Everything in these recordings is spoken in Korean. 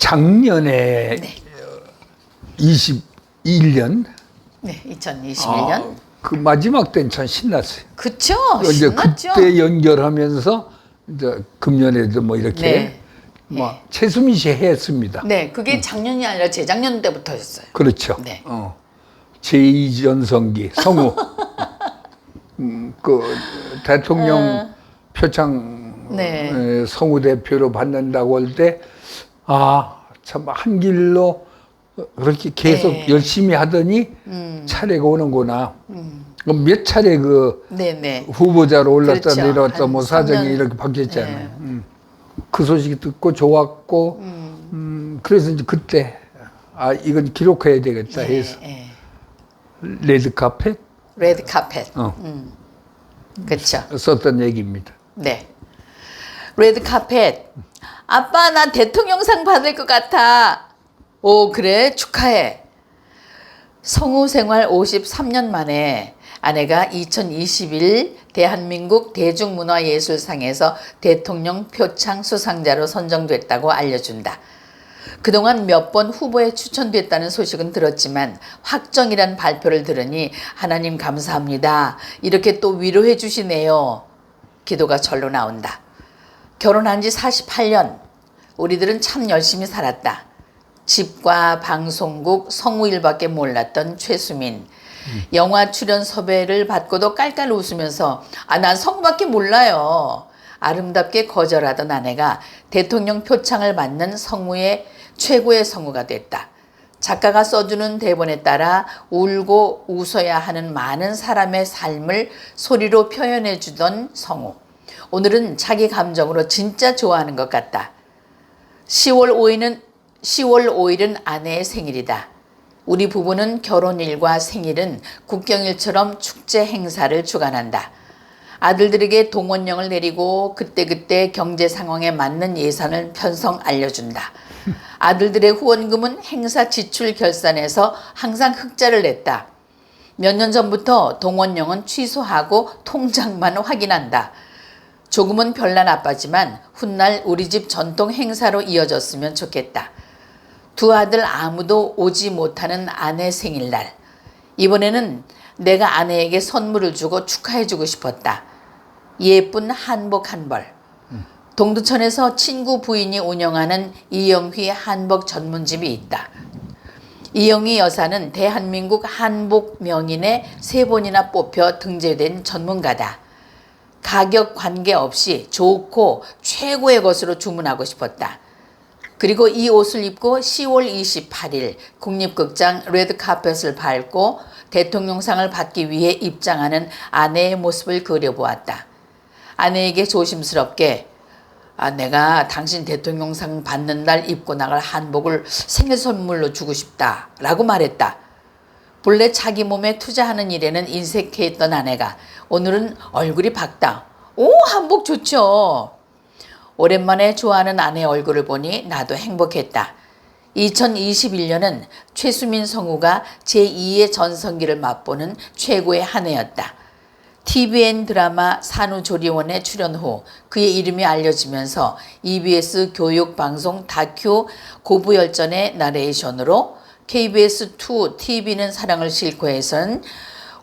작년에 네. 21년 네, 2021년. 그 마지막 때는 전 신났어요. 그쵸? 이제 어, 신났죠? 그때 연결하면서 이제 금년에도 뭐 이렇게 네. 막 최수민 씨 했습니다. 네, 그게 작년이 아니라 재작년 때부터였어요. 그렇죠. 네. 어. 제2전성기 성우. 음, 그 대통령 표창 어. 네. 에, 성우 대표로 받는다고 할 때 아, 참 한 길로 그렇게 계속 네. 열심히 하더니 차례가 오는구나. 그럼 몇 차례 그 네, 네. 후보자로 올랐다 그렇죠. 내려왔다 한뭐 사정이 삼 년. 이렇게 바뀌었잖아요. 네. 음. 그 소식이 듣고 좋았고 음, 그래서 이제 그때 아 이건 기록해야 되겠다 해서 네, 레드 카펫 레드 카펫. 어, 그렇죠. 썼던 얘기입니다. 네. 레드 카펫. 아빠 나 대통령상 받을 것 같아. 오 그래 축하해. 성우 생활 53년 만에 아내가 2021 대한민국 대중문화예술상에서 대통령 표창 수상자로 선정됐다고 알려준다. 그동안 몇 번 후보에 추천됐다는 소식은 들었지만 확정이란 발표를 들으니 하나님 감사합니다. 이렇게 또 위로해 주시네요. 기도가 절로 나온다. 결혼한 지 48년. 우리들은 참 열심히 살았다. 집과 방송국 성우일밖에 몰랐던 최수민. 영화 출연 섭외를 받고도 깔깔 웃으면서 아, 난 성우밖에 몰라요. 아름답게 거절하던 아내가 대통령 표창을 받는 성우의 최고의 성우가 됐다. 작가가 써주는 대본에 따라 울고 웃어야 하는 많은 사람의 삶을 소리로 표현해 주던 성우. 오늘은 자기 감정으로 진짜 좋아하는 것 같다. 10월 5일은 10월 5일은 아내의 생일이다. 우리 부부는 결혼일과 생일은 국경일처럼 축제 행사를 주관한다. 아들들에게 동원령을 내리고 그때그때 경제 상황에 맞는 예산을 편성 알려준다. 아들들의 후원금은 행사 지출 결산에서 항상 흑자를 냈다. 몇 년 전부터 동원령은 취소하고 통장만 확인한다. 조금은 별난 아빠지만 훗날 우리 집 전통 행사로 이어졌으면 좋겠다. 두 아들 아무도 오지 못하는 아내 생일날. 이번에는 내가 아내에게 선물을 주고 축하해주고 싶었다. 예쁜 한복 한 벌. 동두천에서 친구 부인이 운영하는 이영휘 한복 전문집이 있다. 이영희 여사는 대한민국 한복 명인에 세 번이나 뽑혀 등재된 전문가다. 가격 관계없이 좋고 최고의 것으로 주문하고 싶었다. 그리고 이 옷을 입고 10월 28일 국립극장 레드카펫을 밟고 대통령상을 받기 위해 입장하는 아내의 모습을 그려보았다. 아내에게 조심스럽게 아, 내가 당신 대통령상 받는 날 입고 나갈 한복을 생일 선물로 주고 싶다. 라고 말했다. 본래 자기 몸에 투자하는 일에는 인색해했던 아내가 오늘은 얼굴이 밝다. 오, 한복 좋죠. 오랜만에 좋아하는 아내 얼굴을 보니 나도 행복했다. 2021년은 최수민 성우가 제2의 전성기를 맛보는 최고의 한 해였다. TVN 드라마 산후조리원에 출연 후 그의 이름이 알려지면서 EBS 교육방송 다큐 고부열전의 나레이션으로 KBS2 TV는 사랑을 싣고 에선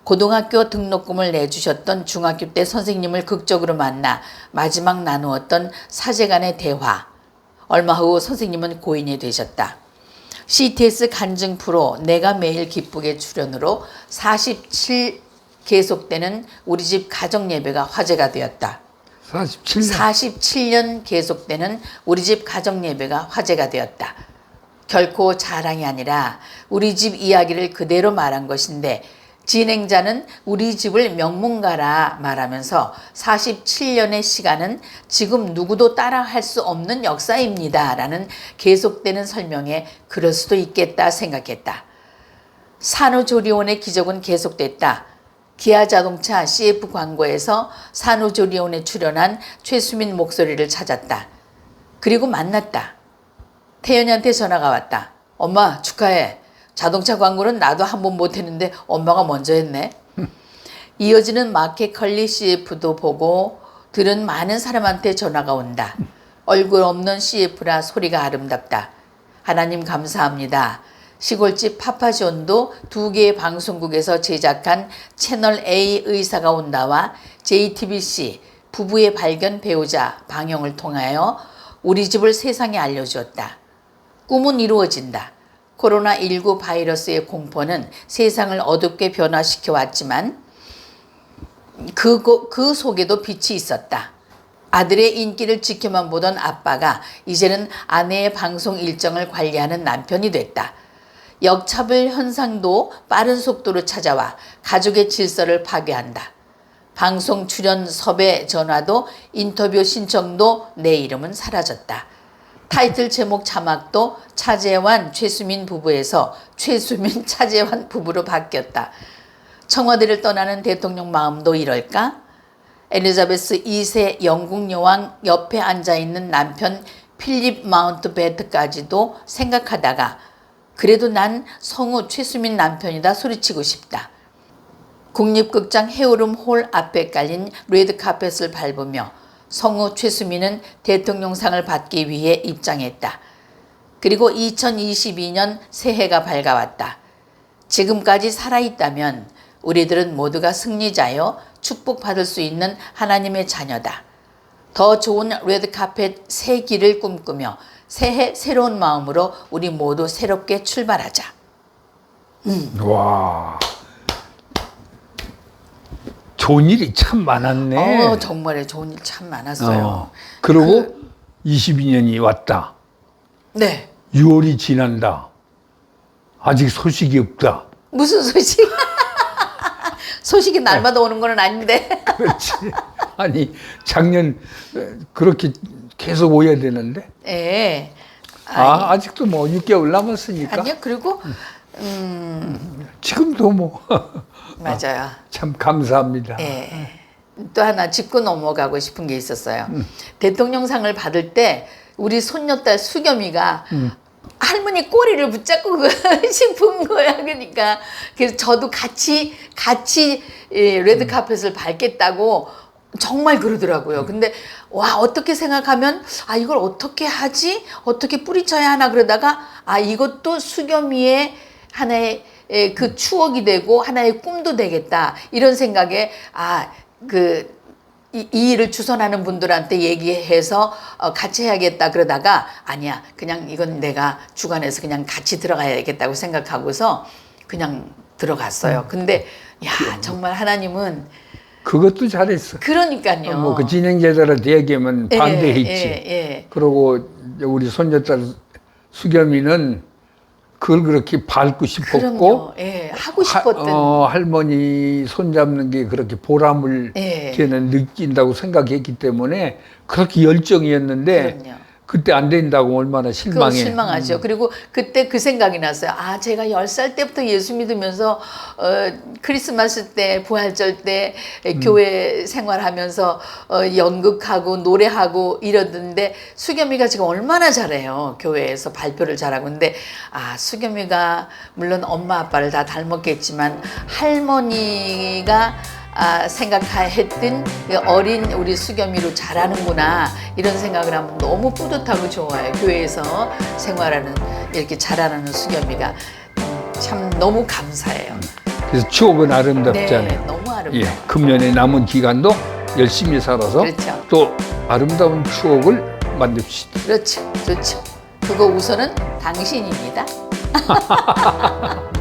고등학교 등록금을 내주셨던 중학교 때 선생님을 극적으로 만나 마지막 나누었던 사제간의 대화. 얼마 후 선생님은 고인이 되셨다. CTS 간증 프로 내가 매일 기쁘게 출연으로 47 계속되는 우리 집 가정 예배가 화제가 되었다. 47년 47년 계속되는 우리 집 가정 예배가 화제가 되었다. 결코 자랑이 아니라 우리 집 이야기를 그대로 말한 것인데 진행자는 우리 집을 명문가라 말하면서 47년의 시간은 지금 누구도 따라할 수 없는 역사입니다. 라는 계속되는 설명에 그럴 수도 있겠다 생각했다. 산후조리원의 기적은 계속됐다. 기아 자동차 CF 광고에서 산후조리원에 출연한 최수민 목소리를 찾았다. 그리고 만났다. 태연이한테 전화가 왔다. 엄마 축하해. 자동차 광고는 나도 한 번 못했는데 엄마가 먼저 했네. 이어지는 마켓 컬리 CF도 보고 들은 많은 사람한테 전화가 온다. 얼굴 없는 CF라 소리가 아름답다. 하나님 감사합니다. 시골집 파파존도 두 개의 방송국에서 제작한 채널 A 의사가 온다와 JTBC 부부의 발견 배우자 방영을 통하여 우리 집을 세상에 알려주었다. 꿈은 이루어진다. 코로나19 바이러스의 공포는 세상을 어둡게 변화시켜 왔지만 그, 그 속에도 빛이 있었다. 아들의 인기를 지켜만 보던 아빠가 이제는 아내의 방송 일정을 관리하는 남편이 됐다. 역차별 현상도 빠른 속도로 찾아와 가족의 질서를 파괴한다. 방송 출연 섭외 전화도 인터뷰 신청도 내 이름은 사라졌다. 타이틀 제목 자막도 차재환 최수민 부부에서 최수민 차재환 부부로 바뀌었다. 청와대를 떠나는 대통령 마음도 이럴까? 엘리자베스 2세 영국 여왕 옆에 앉아 있는 남편 필립 마운트 베트까지도 생각하다가 그래도 난 성우 최수민 남편이다 소리치고 싶다. 국립극장 해오름 홀 앞에 깔린 레드 카펫을 밟으며 성우 최수민은 대통령상을 받기 위해 입장했다. 그리고 2022년 새해가 밝아왔다. 지금까지 살아있다면 우리들은 모두가 승리자여 축복받을 수 있는 하나님의 자녀다. 더 좋은 레드카펫 새 길을 꿈꾸며 새해 새로운 마음으로 우리 모두 새롭게 출발하자. 와. 좋은 일이 참 많았네. 어, 정말 좋은 일 참 많았어요. 어. 그리고 22년이 왔다. 네. 6월이 지난다. 아직 소식이 없다. 무슨 소식? 소식이 날마다 오는 건 아닌데. 그렇지. 아니, 작년 어, 그렇게 계속 오야 되는데. 예. 아, 아직도 뭐 6개월 남았으니까. 아니요. 그리고 지금도 뭐참 맞아요. 감사합니다. 예. 또 하나 짚고 넘어가고 싶은 게 있었어요. 대통령상을 받을 때 우리 손녀딸 수겸이가 할머니 꼬리를 붙잡고 싶은 거야. 그러니까 그래서 저도 같이 같이 예, 레드 카펫을 밟겠다고 정말 그러더라고요. 근데 와 어떻게 생각하면 아 이걸 어떻게 하지? 어떻게 뿌리쳐야 하나 그러다가 아 이것도 수겸이의 하나의 예, 그 추억이 되고 하나의 꿈도 되겠다 이런 생각에 아 그 이, 이 일을 주선하는 분들한테 얘기해서 어, 같이 해야겠다 그러다가 아니야 그냥 이건 내가 주관해서 그냥 같이 들어가야겠다고 생각하고서 그냥 들어갔어요. 근데 야 정말 하나님은 그것도 잘했어. 그러니까요. 뭐그 진행자들한테 얘기하면 예, 반대했지. 예, 예. 그러고 우리 손녀딸 수겸이는 그걸 그렇게 밟고 싶었고. 예, 하고 싶었던 하- 어, 할머니 손잡는 게 그렇게 보람을 예. 걔는 느낀다고 생각했기 때문에 그렇게 열정이었는데 그럼요. 그때 안 된다고 얼마나 그 실망해. 실망하죠. 그리고 그때 그 생각이 났어요. 아, 제가 열 살 때부터 예수 믿으면서 어, 크리스마스 때 부활절 때 교회 생활하면서 어, 연극하고 노래하고 이러던데 수겸이가 지금 얼마나 잘해요. 교회에서 발표를 잘하고 근데 아, 수겸이가 물론 엄마 아빠를 다 닮았겠지만 할머니가 아, 생각했던 그 어린 우리 수겸이로 자라는구나 이런 생각을 하면 너무 뿌듯하고 좋아요. 교회에서 생활하는 이렇게 자라나는 수겸이가 음, 참 너무 감사해요. 그래서 추억은 아름답잖아요. 네, 너무 아름다워. 예, 금년에 남은 기간도 열심히 살아서 그렇죠. 또 아름다운 추억을 만듭시다. 그렇죠, 좋죠. 그거 우선은 당신입니다.